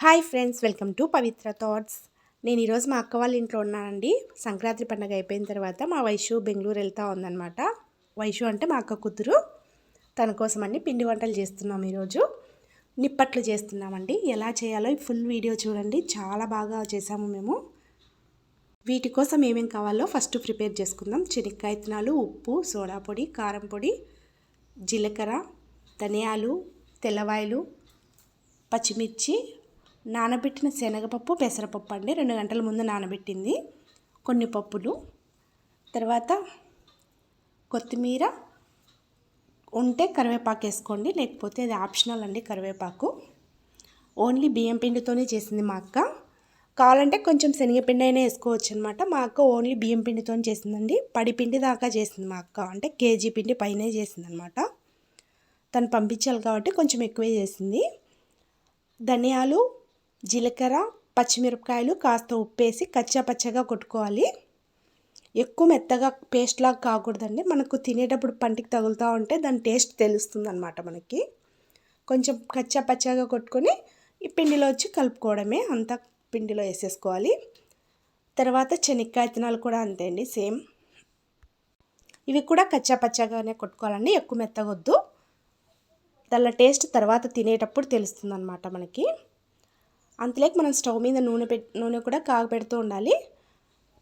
Hi friends welcome to Pavitra thoughts. నేను ఈరోజు మా అక్క వాళ్ళ ఇంట్లో ఉన్నానండి. సంక్రాంతి పండుగ అయిపోయిన తర్వాత మా వైషు బెంగళూరు వెళ్తూ ఉందన్నమాట. వైషు అంటే మా అక్క కూతురు. తన కోసం అన్ని పిండి వంటలు చేస్తున్నాం ఈరోజు. నిప్పట్లు చేస్తున్నామండి. ఎలా చేయాలో ఫుల్ వీడియో చూడండి. చాలా బాగా చేసాము మేము. వీటి కోసం ఏమేమి కావాలో ఫస్ట్ ప్రిపేర్ చేసుకుందాం. చెనిక్కాయ ఇత్తనాలు ఉప్పు సోడా పొడి కారం పొడి జీలకర్ర ధనియాలు తెల్లవాయలు పచ్చిమిర్చి నానబెట్టిన శనగపప్పు పెసరపప్పు అండి. రెండు గంటల ముందు నానబెట్టింది. కొన్ని పప్పులు. తర్వాత కొత్తిమీర. ఉంటే కరివేపాకు వేసుకోండి. లేకపోతే అది ఆప్షనల్ అండి కరివేపాకు. ఓన్లీ బియ్యం పిండితోనే చేసింది మా అక్క. కావాలంటే కొంచెం శనగపిండి అయినా వేసుకోవచ్చు అనమాట మా అక్క ఓన్లీ బియ్యం పిండితో చేసిందండి. పడి పిండి దాకా చేసింది మా అక్క. అంటే కేజీ పిండి పైనే చేసింది అనమాట తను పంపించాలి కాబట్టి కొంచెం ఎక్కువే చేసింది. ధనియాలు జీలకర్ర పచ్చిమిరపకాయలు కాస్త ఉప్పేసి కచ్చా పచ్చగా కొట్టుకోవాలి. ఎక్కువ మెత్తగా పేస్ట్లాగా కాకూడదండి. మనకు తినేటప్పుడు పంటికి తగులుతూ ఉంటే దాని టేస్ట్ తెలుస్తుంది అనమాట మనకి. కొంచెం కచ్చా పచ్చగా కొట్టుకొని ఈ పిండిలో వచ్చి కలుపుకోవడమే అంతా పిండిలో వేసేసుకోవాలి. తర్వాత శనక్కాయ తినాలు కూడా అంతే అండి సేమ్. ఇవి కూడా కచ్చా పచ్చగానే కొట్టుకోవాలండి ఎక్కువ మెత్తగొద్దు. దాని టేస్ట్ తర్వాత తినేటప్పుడు తెలుస్తుంది అనమాట మనకి. అంతలేక మనం స్టవ్ మీద నూనె పెట్ నూనె కూడా కాగపెడుతూ ఉండాలి.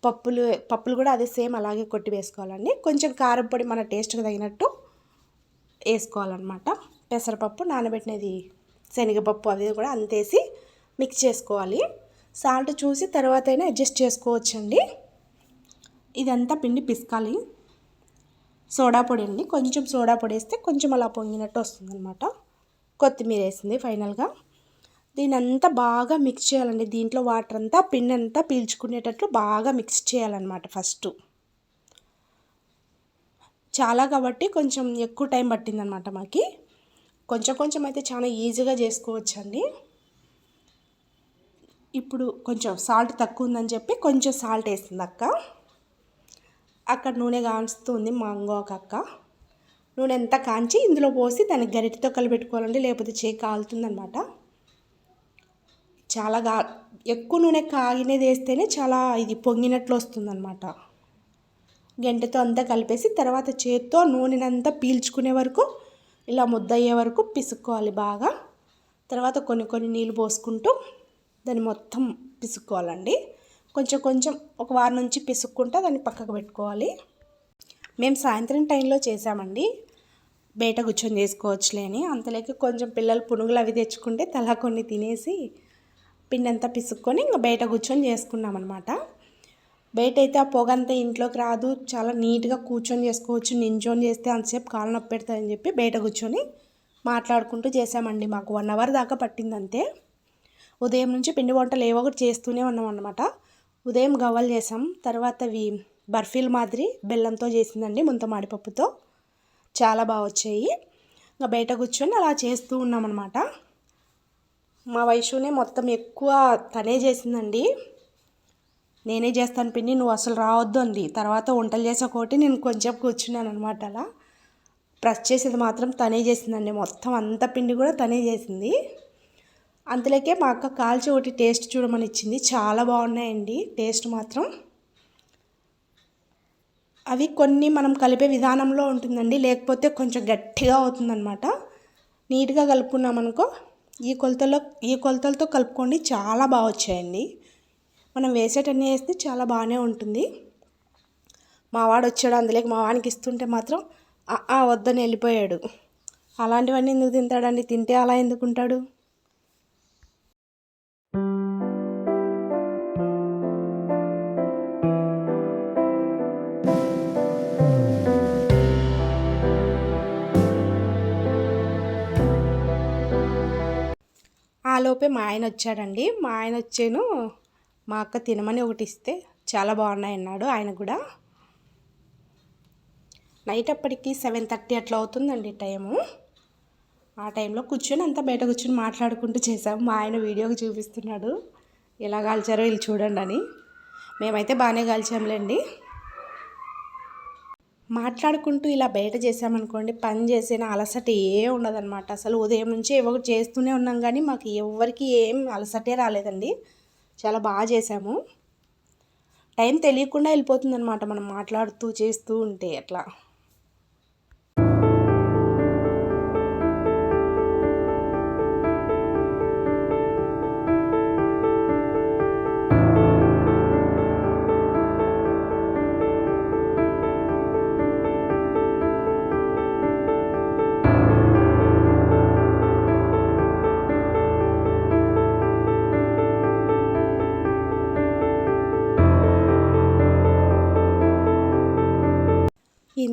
పప్పులు పప్పులు కూడా అదే సేమ్ అలాగే కొట్టి వేసుకోవాలండి. కొంచెం కారం పొడి మన టేస్ట్కి తగినట్టు వేసుకోవాలన్నమాట. పెసరపప్పు నానబెట్టినది శనగపప్పు అది కూడా అంతేసి మిక్స్ చేసుకోవాలి. సాల్ట్ చూసి తర్వాత అయినా అడ్జస్ట్ చేసుకోవచ్చండి. ఇదంతా పిండి పిసకాలి. సోడా పొడి అండి. కొంచెం సోడా పొడి వేస్తే కొంచెం అలా పొంగినట్టు వస్తుందన్నమాట. కొత్తిమీర వేసింది ఫైనల్గా. దీని అంతా బాగా మిక్స్ చేయాలండి. దీంట్లో వాటర్ అంతా పిండి అంతా పీల్చుకునేటట్లు బాగా మిక్స్ చేయాలన్నమాట ఫస్ట్ చాలా కాబట్టి కొంచెం ఎక్కువ టైం పట్టిందనమాట మాకి. కొంచెం కొంచెం అయితే చాలా ఈజీగా చేసుకోవచ్చండి. ఇప్పుడు కొంచెం సాల్ట్ తక్కువ ఉందని చెప్పి కొంచెం సాల్ట్ వేసింది అక్క. అక్కడ నూనె కాంచుతుంది మాంగో ఒక అక్క. నూనె ఎంత కాంచి ఇందులో పోసి దాన్ని గరిటితో కలిపెట్టుకోవాలండి లేకపోతే చేయి కాలుతుందనమాట చాలా గా ఎక్కువ నూనె కాగినది వేస్తేనే చాలా ఇది పొంగినట్లు వస్తుందన్నమాట. గంటతో అంతా కలిపేసి తర్వాత చేత్తో నూనెనంతా పీల్చుకునే వరకు ఇలా ముద్ద అయ్యే వరకు పిసుక్కోవాలి బాగా. తర్వాత కొన్ని కొన్ని నీళ్ళు పోసుకుంటూ దాన్ని మొత్తం పిసుక్కోవాలండి. కొంచెం కొంచెం ఒక వారం నుంచి పిసుక్కుంటూ దాన్ని పక్కకు పెట్టుకోవాలి. మేము సాయంత్రం టైంలో చేసామండి. బయట కూర్చొని చేసుకోవచ్చులేని అంతలేక కొంచెం పిల్లలు పునుగులు అవి తెచ్చుకుంటే తలా కొన్ని తినేసి పిండి అంతా పిసుక్కొని ఇంకా బయట కూర్చొని చేసుకున్నాం అనమాట బయట అయితే ఆ పొగ అంతా ఇంట్లోకి రాదు. చాలా నీట్గా కూర్చొని చేసుకోవచ్చు. నించొని చేస్తే అంతసేపు కాలు నొప్పి పెడతాయని చెప్పి బయట కూర్చొని మాట్లాడుకుంటూ చేసామండి. మాకు వన్ అవర్ దాకా పట్టింది అంతే ఉదయం నుంచి పిండి వంటలు ఏవో ఒకటి చేస్తూనే ఉన్నాం అనమాట ఉదయం గవ్వలు చేసాం. తర్వాత అవి బర్ఫీలు మాదిరి బెల్లంతో చేసిందండి ముంత మాడిపప్పుతో. చాలా బాగా వచ్చాయి ఇంకా బయట కూర్చొని అలా చేస్తూ ఉన్నాం అనమాట మా వయసునే మొత్తం ఎక్కువ తనే చేసిందండి. నేనే చేస్తాను పిండి నువ్వు అసలు రావద్దు అంది. తర్వాత వంటలు చేసే ఒకటి నేను కొంచెం కూర్చున్నాను అనమాట అలా. ప్రెస్ చేసేది మాత్రం తనే చేసిందండి. మొత్తం అంత పిండి కూడా తనే చేసింది. అంతలోకే మా అక్క కాల్చి ఒకటి టేస్ట్ చూడమని ఇచ్చింది. చాలా బాగున్నాయండి టేస్ట్ మాత్రం. అవి కొన్ని మనం కలిపే విధానంలో ఉంటుందండి. లేకపోతే కొంచెం గట్టిగా అవుతుందన్నమాట. నీట్గా కలుపుకున్నామనుకో ఈ కొలతలో ఈ కొలతలతో కలుపుకోండి. చాలా బాగా వచ్చాయండి. మనం వేసేటన్నీ వేస్తే చాలా బాగానే ఉంటుంది. మా వాడు వచ్చాడు అందులోకి మా వానికి ఇస్తుంటే మాత్రం వద్దని వెళ్ళిపోయాడు. అలాంటివన్నీ ఎందుకు తింటాడండి? తింటే అలా ఎందుకుంటాడు లోపే మా ఆయన వచ్చాడండి. మా ఆయన వచ్చాను మా అక్క తినమని ఒకటి ఇస్తే చాలా బాగున్నాయి అన్నాడు ఆయన కూడా. నైట్ అప్పటికి సెవెన్ థర్టీ అట్లా అవుతుందండి టైము. ఆ టైంలో కూర్చొని అంతా బయట కూర్చొని మాట్లాడుకుంటూ చేసాము మా ఆయన వీడియోకి చూపిస్తున్నాడు. ఎలా కాల్చారో వీళ్ళు చూడండి అని. మేమైతే బాగానే కాల్చాంలేండి మాట్లాడుకుంటూ ఇలా బయట చేసామనుకోండి పని చేసిన అలసట ఏ ఉండదన్నమాట. అసలు ఉదయం నుంచి ఏవో చేస్తూనే ఉన్నాం కానీ మాకు ఎవరికి ఏం అలసటే రాలేదండి. చాలా బాగా చేసాము టైం తెలియకుండా వెళ్ళిపోతుందన్నమాట మనం మాట్లాడుతూ చేస్తూ ఉంటే అట్లా.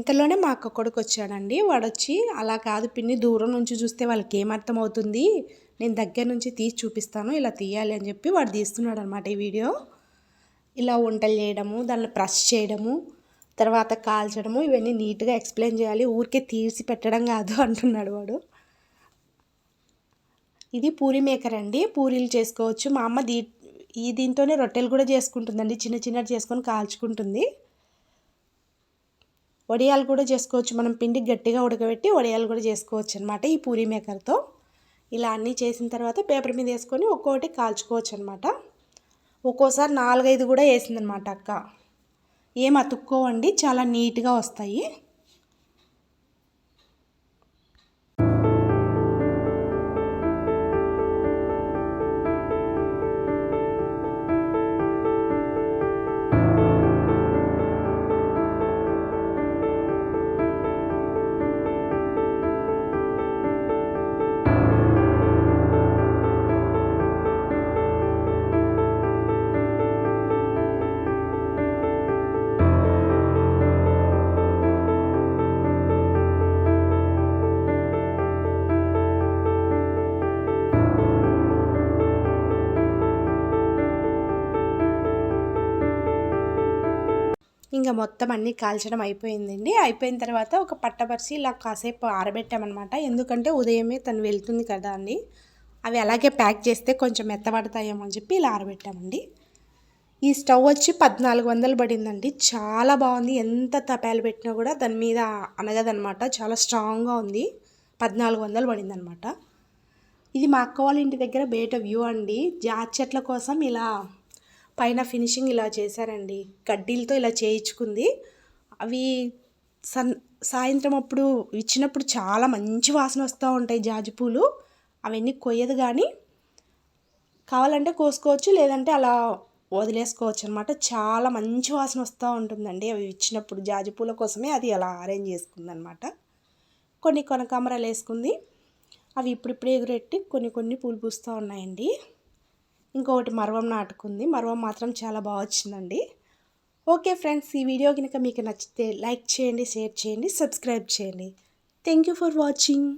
ఇంతలోనే మా అక్క కొడుకు వచ్చాడండి వాడు వచ్చి అలా కాదు పిన్ని దూరం నుంచి చూస్తే వాళ్ళకి ఏమర్థం అవుతుంది నేను దగ్గర నుంచి తీసి చూపిస్తాను ఇలా తీయాలి అని చెప్పి వాడు తీస్తున్నాడు అనమాట ఈ వీడియో. ఇలా వంటలు చేయడము దాన్ని ప్రెస్ చేయడము తర్వాత కాల్చడము ఇవన్నీ నీట్గా ఎక్స్ప్లెయిన్ చేయాలి. ఊరికే తీసి పెట్టడం కాదు అంటున్నాడు వాడు. ఇది పూరి మేకర్ అండి. పూరీలు చేసుకోవచ్చు. మా అమ్మ దీ ఈ దీంతోనే రొట్టెలు కూడా చేసుకుంటుందండి. చిన్న చిన్నది చేసుకొని కాల్చుకుంటుంది. వడియాలు కూడా చేసుకోవచ్చు. మనం పిండి గట్టిగా ఉడకబెట్టి వడియాలు కూడా చేసుకోవచ్చు అనమాట ఈ పూరీ మేకర్తో. ఇలా అన్నీ చేసిన తర్వాత పేపర్ మీద వేసుకొని ఒక్కొక్కటి కాల్చుకోవచ్చు అనమాట ఒక్కోసారి నాలుగైదు కూడా వేసిందనమాట అక్క. ఏం అతుక్కోవండి చాలా నీట్గా వస్తాయి. ఇంకా మొత్తం అన్నీ కాల్చడం అయిపోయిందండి. అయిపోయిన తర్వాత ఒక పట్టపరిచి ఇలా కాసేపు ఆరబెట్టామన్నమాట. ఎందుకంటే ఉదయమే తను వెళ్తుంది కదా అండి అవి అలాగే ప్యాక్ చేస్తే కొంచెం మెత్తబడతాయేమో అని చెప్పి ఇలా ఆరబెట్టామండి. ఈ స్టవ్ వచ్చి పద్నాలుగు వందలు పడిందండి. చాలా బాగుంది. ఎంత తపాలు పెట్టినా కూడా దాని మీద అనగదనమాట చాలా స్ట్రాంగ్గా ఉంది. పద్నాలుగు వందలు పడిందనమాట ఇది మా అక్క వాళ్ళ ఇంటి దగ్గర బయట వ్యూ అండి. జాతి చెట్ల కోసం ఇలా పైన ఫినిషింగ్ ఇలా చేశారండి. కడ్డీలతో ఇలా చేయించుకుంది. అవి సన్ సాయంత్రం అప్పుడు ఇచ్చినప్పుడు చాలా మంచి వాసన వస్తూ ఉంటాయి జాజి పూలు. అవన్నీ కొయ్యదు కానీ కావాలంటే కోసుకోవచ్చు లేదంటే అలా వదిలేసుకోవచ్చు అనమాట చాలా మంచి వాసన వస్తూ ఉంటుందండి అవి ఇచ్చినప్పుడు. జాజి పూల కోసమే అది అలా అరేంజ్ చేసుకుందనమాట కొన్ని కొనకామరాలు వేసుకుంది. అవి ఇప్పుడిప్పుడే ఎగురెట్టి కొన్ని కొన్ని పూలు పూస్తూ ఉన్నాయండి. ఇంకొకటి మరవం నాటుకుంది. మరవం మాత్రం చాలా బాగా వచ్చిందండి. ఓకే ఫ్రెండ్స్ ఈ వీడియో కనుక మీకు నచ్చితే లైక్ చేయండి షేర్ చేయండి సబ్స్క్రైబ్ చేయండి. Thank you for watching.